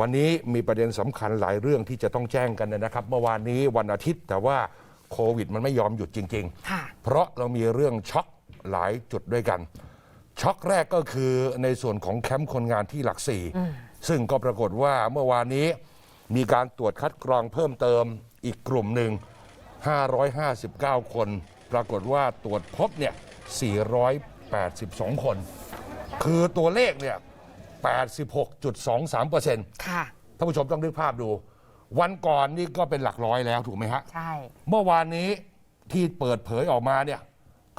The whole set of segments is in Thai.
วันนี้มีประเด็นสำคัญหลายเรื่องที่จะต้องแจ้งกันนะครับ เมื่อวานนี้วันอาทิตย์แต่ว่าโควิดมันไม่ยอมหยุดจริงๆค่ะเพราะเรามีเรื่องช็อกหลายจุดด้วยกัน ช็อกแรกก็คือในส่วนของแคมป์คนงานที่หลักสี่ซึ่งก็ปรากฏว่าเมื่อวานนี้มีการตรวจคัดกรองเพิ่มเติมอีกกลุ่มหนึ่ง 559 คน ปรากฏว่าตรวจพบเนี่ย482 คน คือตัวเลขเนี่ย 86.23%ค่ะ ท่านผู้ชมต้องนึกภาพดู วันก่อนนี่ก็เป็นหลักร้อยแล้วถูกไหมฮะ ใช่ เมื่อวานนี้ที่เปิดเผยออกมาเนี่ย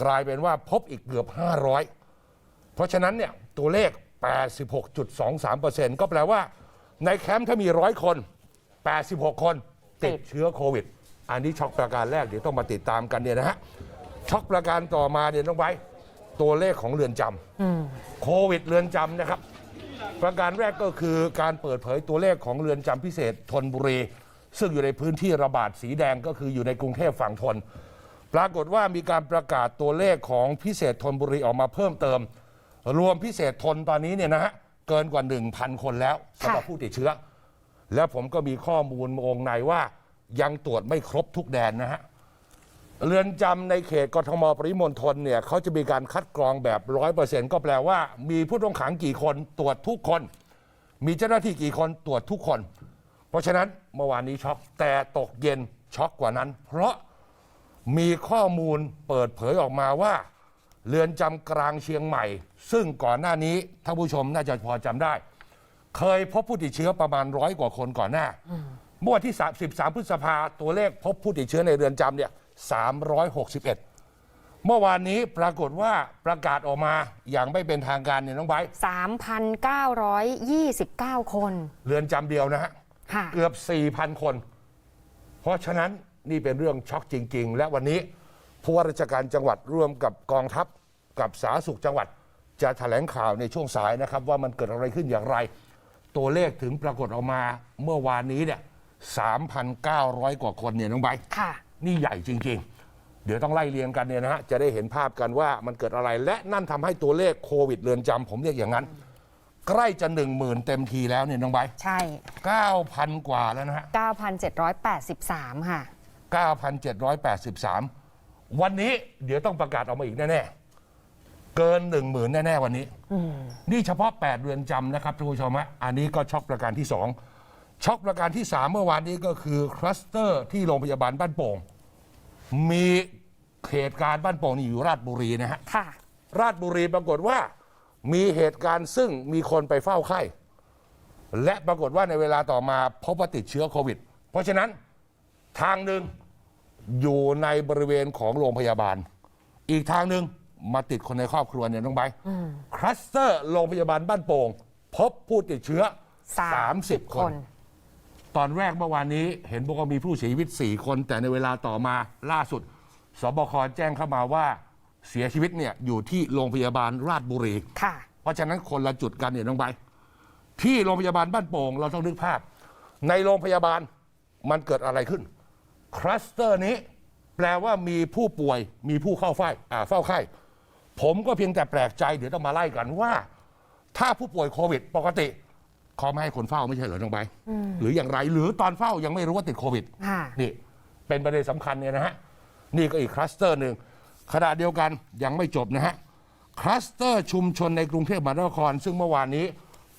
กลายเป็นว่าพบอีกเกือบ 500 เพราะฉะนั้นเนี่ยตัวเลข 86.23%ก็แปลว่า ในแคมป์ถ้ามีร้อยคน 86 คนติด เชื้อโควิด อันนี้ช็อกประการแรกเดี๋ยวต้องมาติดตามกันเนี่ยนะฮะ ช็อกประการต่อมาเนี่ยน้องไบร์ทตัวเลขของเรือนจำโควิดเรือนจำนะครับ ประการแรกก็คือการเปิดเผยตัวเลขของเรือนจำพิเศษธนบุรี ซึ่งอยู่ในพื้นที่ระบาดสีแดงก็คืออยู่ในกรุงเทพฝั่งทน ปรากฏว่ามีการประกาศตัวเลขของพิเศษธนบุรีออกมาเพิ่มเติม รวมพิเศษทนตอนนี้เนี่ยนะฮะเกินกว่า 1,000 คนแล้วสำหรับผู้ติดเชื้อ แล้วผมก็มีข้อมูลวงในว่ายังตรวจไม่ครบทุกแดนนะฮะ เรือนจำในเขตกทมปริมณฑลเนี่ยเขาจะมีการคัดกรองแบบร้อยเปอร์เซ็นต์ก็แปลว่า มีผู้ต้องขังกี่คนตรวจทุกคน มีเจ้าหน้าที่กี่คนตรวจทุกคน เพราะฉะนั้นเมื่อวานนี้ช็อกแต่ตกเย็นช็อกกว่านั้น เพราะมีข้อมูลเปิดเผยออกมาว่า เรือนจำกลางเชียงใหม่ ซึ่งก่อนหน้านี้ท่านผู้ชมน่าจะพอจำได้ เคยพบผู้ติดเชื้อประมาณร้อยกว่าคนก่อนหน้า เมื่อวันที่ 13 พฤษภาตัวเลขพบผู้ติดเชื้อในเรือนจำเนี่ย 361 เมื่อวานนี้ปรากฏว่าประกาศออกมาอย่างไม่เป็นทางการเนี่ยน้องไบร์ท3,929 คนเรือนจำเดียวนะฮะ ค่ะ เกือบ 4,000 คน เพราะฉะนั้นนี่เป็นเรื่องช็อกจริง ๆ และวันนี้ผู้ว่าราชการจังหวัดร่วมกับกองทัพกับสาธารณสุขจังหวัด จะแถลงข่าวในช่วงสายนะครับ ว่ามันเกิดอะไรขึ้นอย่างไร ตัวเลขถึงปรากฏออกมาเมื่อวานนี้เนี่ย 3,900 กว่าคนเนี่ยน้องไบร์ทค่ะ นี่ใหญ่จริง ๆ เดี๋ยวต้องไล่เรียงกันเนี่ยนะฮะจะได้เห็นภาพกันว่ามันเกิดอะไร และนั่นทำให้ตัวเลขโควิดเรือนจำผมเรียกอย่างนั้น ใกล้จะหนึ่งหมื่นเต็มทีแล้วเนี่ยน้องไบร์ทใช่เก้าพันกว่าแล้วนะฮะ 9,783 ค่ะ 9,783 วันนี้เดี๋ยวต้องประกาศออกมาอีกแน่ ๆ เกิน1 0,000แน่ ๆ วันนี้ นี่เฉพาะ 8 เรือนจำนะครับท่านผู้ชมฮะอันนี้ก็ช็อกประการที่ 2 ช็อกประการที่ 3 เมื่อวานนี้ก็คือคลัสเตอร์ที่โรงพยาบาลบ้านโป่ง มีเหตุการณ์บ้านโป่งนี่อยู่ราชบุรีนะฮะ ค่ะ ราชบุรีปรากฏว่ามีเหตุการณ์ซึ่งมีคนไปเฝ้าไข้ และปรากฏว่าในเวลาต่อมาพบว่าติดเชื้อโควิด เพราะฉะนั้นทางหนึ่งอยู่ในบริเวณของโรงพยาบาล อีกทางหนึ่งมาติดคนในครอบครัวเนี่ยน้องใบร์ทคลัสเตอร์โรงพยาบาลบ้านโป่ง พบผู้ติดเชื้อ 30 คน ตอนแรกเมื่อวานนี้เห็นบอกว่ามีผู้เสียชีวิต 4 คน แต่ในเวลาต่อมาล่าสุดสบคแจ้งเข้ามาว่าเสียชีวิตเนี่ยอยู่ที่โรงพยาบาลราชบุรี ค่ะ เพราะฉะนั้นคนละจุดกันเนี่ยน้องใบร์ทที่โรงพยาบาลบ้านโป่งเราต้องนึกภาพ ในโรงพยาบาลมันเกิดอะไรขึ้น คลัสเตอร์นี้ แปลว่ามีผู้ป่วยมีผู้เข้าเฝ้าอ่าเฝ้าไข้ ผมก็เพียงแต่แปลกใจเดี๋ยวต้องมาไล่กันว่า ถ้าผู้ป่วยโควิดปกติ เขาไม่ให้คนเฝ้าไม่ใช่เหรอน้องใบร์ทหรืออย่างไร หรือตอนเฝ้ายังไม่รู้ว่าติดโควิดค่ะนี่เป็นประเด็นสำคัญเนี่ยนะฮะนี่ก็อีกคลัสเตอร์หนึ่งขณะเดียวกันยังไม่จบนะฮะคลัสเตอร์ชุมชนในกรุงเทพมหานคร ซึ่งเมื่อวานนี้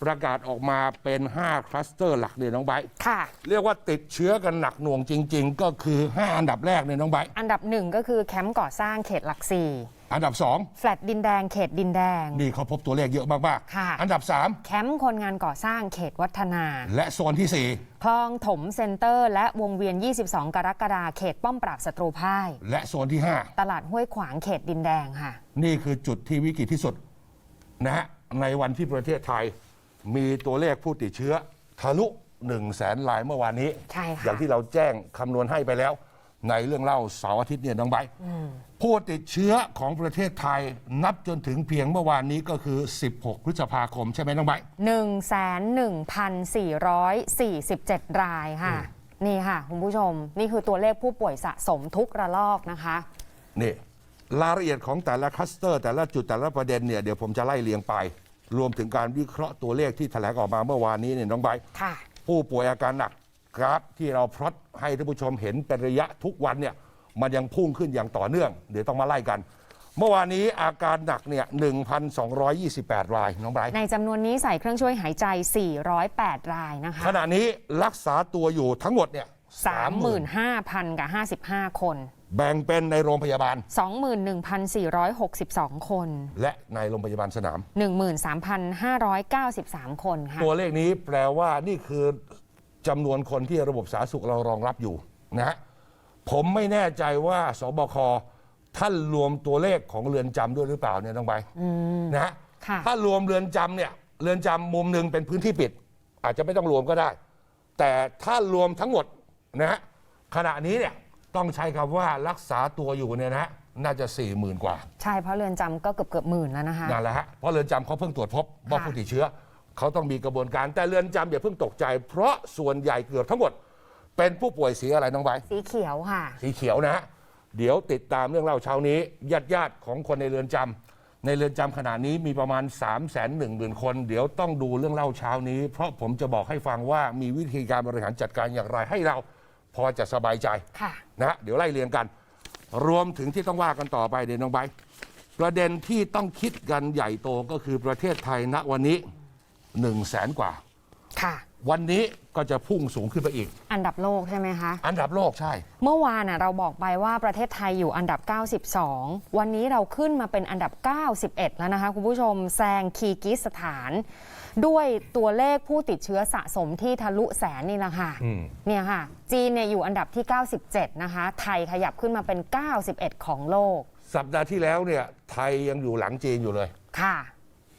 ประกาศออกมาเป็น 5 คลัสเตอร์หลักเนี่ยน้องไบร์ทค่ะ เรียกว่าติดเชื้อกันหนักหน่วงจริง ๆ ก็คือ 5 อันดับแรกเนี่ยน้องไบร์ทอันดับหนึ่งก็คือแคมป์ก่อสร้างเขตหลักสี่ อันดับแฟลตดินแดงเขตดินแดง2นี่เขาพบตัวเลขเยอะมากค่ะ ๆอันดับแคมป์คนงานก่อสร้างเขตวัฒนา3และโซนที่คลองถมเซ็นเตอร์ และวงเวียน 22 กรกฎาคมเขตป้อมปราบศัตรูพ่าย4และโซนที่ตลาดห้วยขวางเขตดินแดงค่ะ5นี่คือจุดที่วิกฤตที่สุดนะฮะในวันที่ประเทศไทย มีตัวเลขผู้ติดเชื้อ ทะลุ1 0 0 0 0แสนรายเมื่อวานนี้ ใช่ค่ะ อย่างที่เราแจ้งคำนวณให้ไปแล้ว ในเรื่องเล่าเสาร์อาทิตย์เนี่ยน้องใบร์ทผู้ติดเชื้อของประเทศไทยนับจนถึงเพียงเมื่อวานนี้ก็คือ 16 พฤษภาคมใช่ไหมน้องใบร์ท11,447 รายค่ะ นี่ค่ะ คุณผู้ชม นี่คือตัวเลขผู้ป่วยสะสมทุกระลอกนะคะ นี่รายละเอียดของแต่ละคลัสเตอร์ แต่ละจุดแต่ละประเด็นเนี่ยเดี๋ยวผมจะไล่เรียงไป รวมถึงการวิเคราะห์ตัวเลขที่แถลงออกมาเมื่อวานนี้เนี่ยน้องไบร์ทค่ะผู้ป่วยอาการหนัก กราฟที่เราพลอตให้ท่านผู้ชมเห็นเป็นระยะทุกวันเนี่ยมันยังพุ่งขึ้นอย่างต่อเนื่อง เดี๋ยวต้องมาไล่กัน เมื่อวานนี้อาการหนักเนี่ย1,228 รายน้องไบร์ทในจำนวนนี้ใส่เครื่องช่วยหายใจ 408 รายนะคะ ขณะนี้รักษาตัวอยู่ทั้งหมดเนี่ย30,000 35,000 กับ 55 คน แบ่งเป็นในโรงพยาบาล 21,462 คน และในโรงพยาบาลสนาม 13,593 คนค่ะ ตัวเลขนี้แปลว่านี่คือ จำนวนคนที่ระบบสาธารณสุขเรารองรับอยู่นะฮะผมไม่แน่ใจว่าสบคท่านรวมตัวเลขของเรือนจำด้วยหรือเปล่าเนี่ยต้องไปนะฮะค่ะ ถ้ารวมเรือนจำเนี่ยเรือนจำมุมหนึ่งเป็นพื้นที่ปิด อาจจะไม่ต้องรวมก็ได้ แต่ถ้ารวมทั้งหมดนะฮะขณะนี้เนี่ยต้องใช้คำว่ารักษาตัวอยู่เนี่ยนะฮะน่าจะ4ี่หมื่นกว่า ใช่เพราะเรือนจำก็เกือบเกือบหมื่นแล้วนะคะ นั่นแหละฮะเพราะเรือนจำเขาเพิ่งตรวจพบว่าค่ะ ผู้ติดเชื้อ เขาต้องมีกระบวนการแต่เรือนจำอย่าเพิ่งตกใจ เพราะส่วนใหญ่เกือบทั้งหมด เป็นผู้ป่วยสีอะไรน้องใบร์ทสีเขียวค่ะ สีเขียวนะฮะเดี๋ยวติดตามเรื่องเล่าเช้านี้ญาติญาติๆของคนในเรือนจำในเรือนจำขณะนี้มีประมาณ 3 1 0 0 0 0คน เดี๋ยวต้องดูเรื่องเล่าเช้านี้ เพราะผมจะบอกให้ฟังว่ามีวิธีการบริหารจัดการอย่างไรให้เราพอจะสบายใจ ค่ะ นะฮะเดี๋ยวไล่เรียงกัน รวมถึงที่ต้องว่ากันต่อไปเดี๋ยวน้องไบร์ทประเด็นที่ต้องคิดกันใหญ่โตก็คือประเทศไทยณวันนี้ 1นึ่งแสนกว่า ค่ะ วันนี้ก็จะพุ่งสูงขึ้นไปอีก อันดับโลกใช่ไหมคะ อันดับโลกใช่ เมื่อวานน่ะเราบอกไปว่าประเทศไทยอยู่อันดับ 92 วันนี้เราขึ้นมาเป็นอันดับ 91 แล้วนะคะคุณผู้ชมแซงคีร์กิสถาน ด้วยตัวเลขผู้ติดเชื้อสะสมที่ทะลุแสนนี่แหละค่ะอืม เนี่ยค่ะ จีนเนี่ยอยู่อันดับที่ 97 นะคะ ไทยขยับขึ้นมาเป็น 91 ของโลกสัปดาห์ที่แล้วเนี่ยไทยยังอยู่หลังจีนอยู่เลย ค่ะ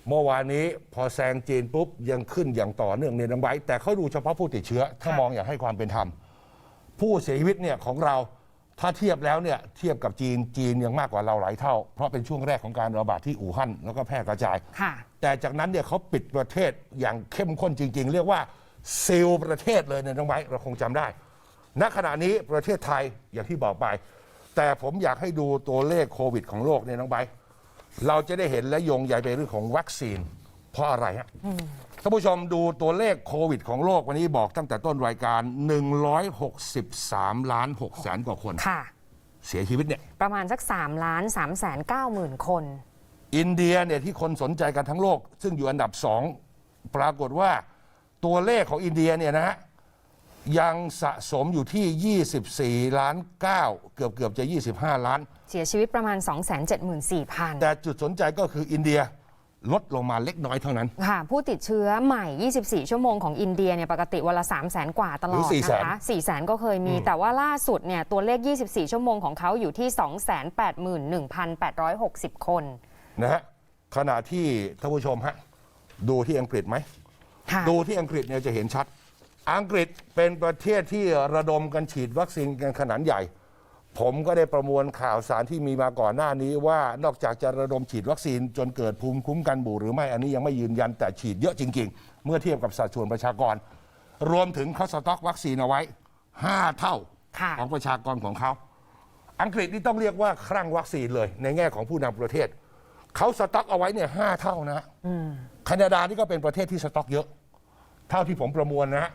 เมื่อวานนี้พอแซงจีนปุ๊บยังขึ้นอย่างต่อเนื่องในน้องไบร์ทแต่เขาดูเฉพาะผู้ติดเชื้อ ถ้าค่ะมองอย่างให้ความเป็นธรรม ผู้เสียชีวิตเนี่ยของเราถ้าเทียบแล้วเนี่ยเทียบกับจีนจีนยังมากกว่าเราหลายเท่า เพราะเป็นช่วงแรกของการระบาดที่อู่ฮั่นแล้วก็แพร่กระจายค่ะแต่จากนั้นเนี่ยเขาปิดประเทศอย่างเข้มข้นจริง ๆ เรียกว่าซีลประเทศเลยเนี่ยน้องไบร์ทเราคงจำได้ ณขณะนี้ประเทศไทยอย่างที่บอกไป แต่ผมอยากให้ดูตัวเลขโควิดของโลกเนี่ยน้องไบร์ท เราจะได้เห็นและโยงใยไปเรื่องของวัคซีน เพราะอะไรฮะท่านผู้ชมดูตัวเลขโควิดของโลกวันนี้บอกตั้งแต่ต้นรายการ 163 ล้าน6แสนกว่าคน ค่ะ เสียชีวิตเนี่ย ประมาณสัก3ล้าน3แสน9หมื่นคน อินเดียเนี่ยที่คนสนใจกันทั้งโลก ซึ่งอยู่อันดับสองปรากฏว่าตัวเลขของอินเดียเนี่ยนะฮะ ยังสะสมอยู่ที่ 24 ล้าน 9 เกือบเกือบจะ 25 ล้าน เสียชีวิตประมาณ 274,000 แต่จุดสนใจก็คืออินเดียลดลงมาเล็กน้อยเท่านั้น ค่ะ ผู้ติดเชื้อใหม่ 24 ชั่วโมงของอินเดียเนี่ยปกติวันละ 3 0 0แสนกว่าตลอดหรือ400,000นะคะ4 0 0แสนก็เคยมี แต่ว่าล่าสุดเนี่ยตัวเลข 24 ชั่วโมงของเขาอยู่ที่ 281,860 คนนะฮะขณะที่ท่านผู้ชมฮะดูที่อังกฤษไหมค่ะดูที่อังกฤษเนี่ยจะเห็นชัด อังกฤษเป็นประเทศที่ระดมกันฉีดวัคซีนกันขนาดใหญ่ ผมก็ได้ประมวลข่าวสารที่มีมาก่อนหน้านี้ว่านอกจากจะระดมฉีดวัคซีนจนเกิดภูมิคุ้มกันหมู่หรือไม่อันนี้ยังไม่ยืนยันแต่ฉีดเยอะจริง ๆ เมื่อเทียบกับสัดส่วนประชากร รวมถึงเขาสต็อกวัคซีนเอาไว้ 5 เท่าค่ะ ของประชากรของเขา อังกฤษนี่ต้องเรียกว่าครั่งวัคซีนเลย ในแง่ของผู้นำประเทศ เขาสต็อกเอาไว้เนี่ยห้าเท่านะแคนาดานี่ก็เป็นประเทศที่สต็อกเยอะ เท่าที่ผมประมวลนะฮะ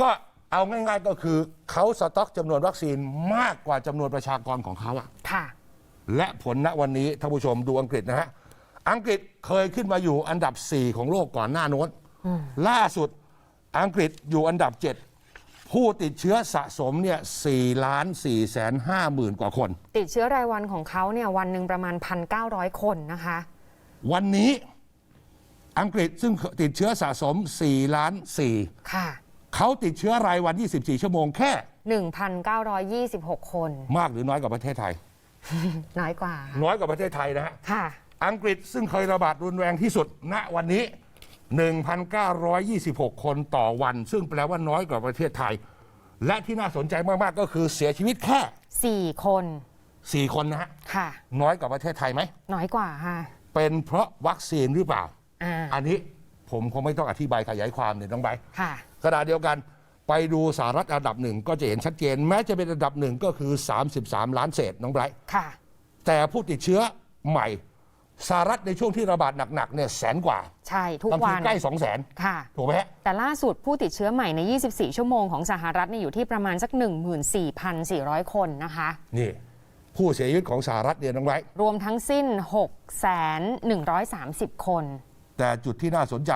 ก็เอาง่าย ๆก็คือเขาสต็อกจำนวนวัคซีนมากกว่าจำนวนประชากรของเขาอะค่ะและและผลณวันนี้ท่านผู้ชมดูอังกฤษนะฮะอังกฤษเคยขึ้นมาอยู่อันดับ 4 ของโลกก่อนหน้าโน้นล่าสุดอังกฤษอยู่อันดับ 7 ผู้ติดเชื้อสะสมเนี่ย4ล้าน4แสน5หมื่นกว่าคน ติดเชื้อรายวันของเขาเนี่ยวันหนึ่งประมาณ 1,900 คนนะคะ วันนี้อังกฤษซึ่งติดเชื้อสะสม4ล้าน4ค่ะ เขาติดเชื้อรายวัน 24 ชั่วโมงแค่ 1,926 คน มากหรือน้อยกว่าประเทศไทย น้อยกว่า น้อยกว่าประเทศไทยนะฮะค่ะ อังกฤษซึ่งเคยระบาดรุนแรงที่สุดณวันนี้ 1,926 คนต่อวัน ซึ่งแปลว่าน้อยกว่าประเทศไทย และที่น่าสนใจมากๆก็คือเสียชีวิตแค่ 4 คน 4 คนนะฮะค่ะ น้อยกว่าประเทศไทยไหมน้อยกว่าค่ะ เป็นเพราะวัคซีนหรือเปล่า อ่า อันนี้ ผมคงไม่ต้องอธิบายขยายความเนี่ยน้องใบร์ทค่ะ ขณะเดียวกันไปดูสหรัฐอันดับหนึ่งก็จะเห็นชัดเจน แม้จะเป็นอันดับหนึ่งก็คือ 33 ล้านเศษน้องไบรท์ค่ะ แต่ผู้ติดเชื้อใหม่สหรัฐในช่วงที่ระบาดหนักๆเนี่ยแสนกว่าใช่ ทุกบางวัทีน ใกล้สองแสนค่ะ ถูกไหมฮะ แต่ล่าสุดผู้ติดเชื้อใหม่ใน 24 ชั่วโมงของสหรัฐเนี่ยอยู่ที่ประมาณสัก 14,400 คนนะคะ นี่ ผู้เสียชีวิตของสหรัฐเนี่ยน้องไว้รวมทั้งสิ้น 6,130 คน แต่จุดที่น่าสนใจ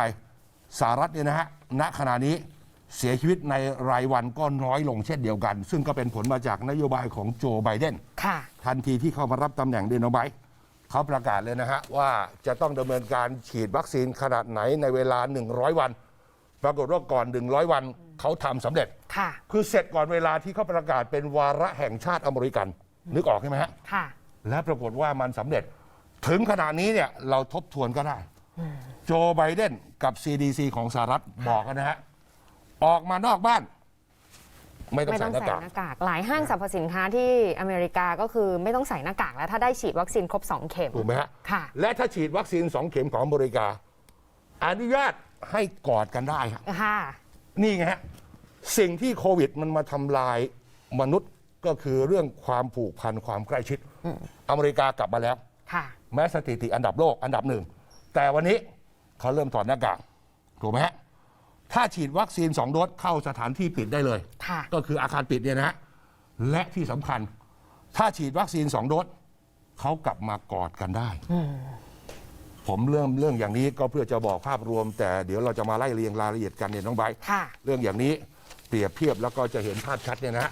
สหรัฐเนี่ยนะฮะณขณะนี้เสียชีวิตในรายวันก็น้อยลงเช่นเดียวกัน ซึ่งก็เป็นผลมาจากนโยบายของโจไบเดนค่ะทันทีที่เข้ามารับตำแหน่งเดนโนไบเขาประกาศเลยนะฮะ ว่าจะต้องดำเนินการฉีดวัคซีนขนาดไหนในเวลา 100 วัน ปรากฏว่าก่อน 100 วันเขาทำสำเร็จค่ะคือเสร็จก่อนเวลาที่เขาประกาศเป็นวาระแห่งชาติอเมริกัน นึกออกใช่ไหมฮะค่ะและปรากฏว่ามันสำเร็จ ถึงขนาดนี้เนี่ยเราทบทวนก็ได้ โจไบเดนกับ CDC ของสหรัฐบอกกันนะฮะ ออกมานอกบ้าน ไม่ต้องไม่ใส่ต้องหน้าใส่กากหน้ากาก หลายห้างสรรพสินค้าที่อเมริกาก็คือไม่ต้องใส่หน้ากากแล้วถ้าได้ฉีดวัคซีนครบ 2 เข็ม ถูกไหมฮะ ค่ะ และถ้าฉีดวัคซีน 2 เข็มของอเมริกา อนุญาตให้กอดกันได้ฮะ ค่ะ นี่ไงฮะ สิ่งที่โควิดมันมาทำลายมนุษย์ก็คือเรื่องความผูกพันความใกล้ชิด อเมริกากลับมาแล้ว ค่ะ แม้สถิติอันดับโลกอันดับหนึ่ง แต่วันนี้เขาเริ่มถอดหน้ากากถูกไหมฮะถ้าฉีดวัคซีน 2 โดสเข้าสถานที่ปิดได้เลย ค่ะ ก็คืออาคารปิดเนี่ยนะฮะและที่สำคัญ ถ้าฉีดวัคซีน 2 โดสเขากลับมากอดกันได้ ผมเรื่องเรื่องอย่างนี้ก็เพื่อจะบอกภาพรวม แต่เดี๋ยวเราจะมาไล่เรียงรายละเอียดกันเนี่ยน้องไบร์ทค่ะ เรื่องอย่างนี้เปรียบเทียบแล้วก็จะเห็นภาพชัดเนี่ยนะฮะ